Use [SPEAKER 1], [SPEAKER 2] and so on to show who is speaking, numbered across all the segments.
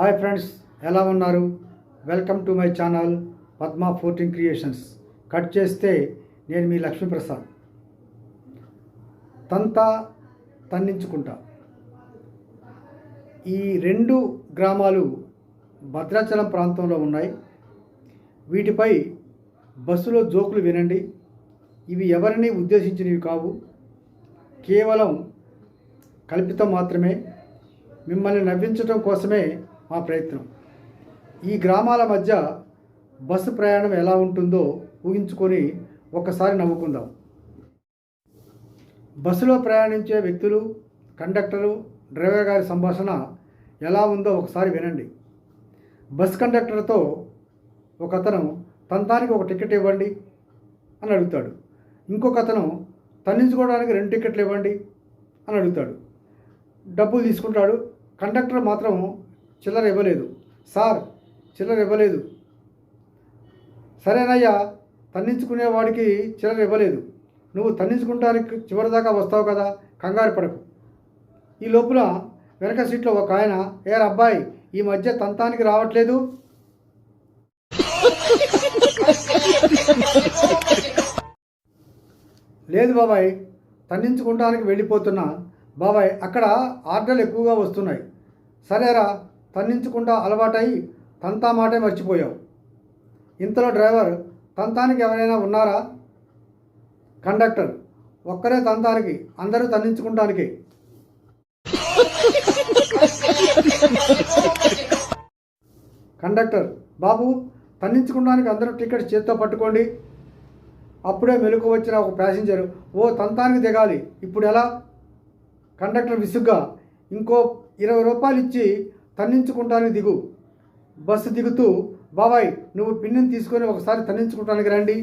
[SPEAKER 1] Hi friends ఎలా ఉన్నారు? Welcome to my channel Padma fourteen creations. Cut చేస్తే నేను మీ లక్ష్మీప్రసాద్. తంతా తన్నించుకుంటా. ఈ రెండు గ్రామాలు భద్రాచలం ప్రాంతంలో ఉన్నాయి. వీటిపై బస్సులో జోకులు వినండి. ఇవి ఎవరిని ఉద్దేశించినవి కావు. కేవలం కల్పితం మాత్రమే. మిమ్మల్ని నవ్వించడం కోసమే మా ప్రయత్నం. ఈ గ్రామాల మధ్య బస్సు ప్రయాణం ఎలా ఉంటుందో ఊహించుకొని ఒక్కసారి నవ్వుకుందాం. బస్సులో ప్రయాణించే వ్యక్తులు కండక్టరు డ్రైవర్ గారి సంభాషణ ఎలా ఉందో ఒకసారి వినండి. బస్ కండక్టర్తో ఒక అతను తనదానికి ఒక టికెట్ ఇవ్వండి అని అడుగుతాడు. ఇంకొక అతను తన్నించుకోవడానికి రెండు టికెట్లు ఇవ్వండి అని అడుగుతాడు. డబ్బులు తీసుకుంటాడు. కండక్టర్ మాత్రం చిల్లర ఇవ్వలేదు. సార్ చిల్లర ఇవ్వలేదు. సరేనయ్యా తన్నించుకునేవాడికి చిల్లర ఇవ్వలేదు. నువ్వు తన్నించుకుంటానికి చివరిదాకా వస్తావు కదా కంగారు పడకు. ఈ లోపల వెనక సీట్లో ఒక ఆయన ఏ అబ్బాయి ఈ మధ్య తంతానికి రావట్లేదు? లేదు బాబాయ్ తన్నించుకుంటానికి వెళ్ళిపోతున్నా. బాబాయ్ అక్కడ ఆర్డర్లు ఎక్కువగా వస్తున్నాయి. సరేరా తన్నించుకుంటా అలవాటై తంతా మాటే మర్చిపోయావు. ఇంతలో డ్రైవర్ తంతానికి ఎవరైనా ఉన్నారా? కండక్టర్ ఒక్కరే తంతానికి అందరూ తన్నించుకుంటానికి. కండక్టర్ బాబు తన్నించుకోవడానికి అందరూ టికెట్ చేత్తో పట్టుకోండి. అప్పుడే మెలకు వచ్చిన ఒక ప్యాసింజర్ ఓ తంతానికి దిగాలి. ఇప్పుడు ఎలా? కండక్టర్ విసుగ్గా ఇంకో ఇరవై రూపాయలు ఇచ్చి తన్నించుకుంటానికి దిగు. బస్సు దిగుతూ బాబాయ్ నువ్వు పిన్నిని తీసుకొని ఒకసారి తన్నించుకుంటానికి రండి.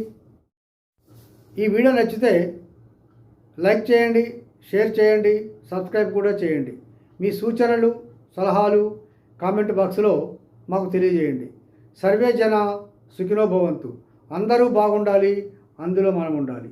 [SPEAKER 1] ఈ వీడియో నచ్చితే లైక్ చేయండి షేర్ చేయండి సబ్స్క్రైబ్ కూడా చేయండి. మీ సూచనలు సలహాలు కామెంట్ బాక్స్లో మాకు తెలియజేయండి. సర్వే జన సుఖినోభవంతు అందరూ బాగుండాలి అందులో మనం ఉండాలి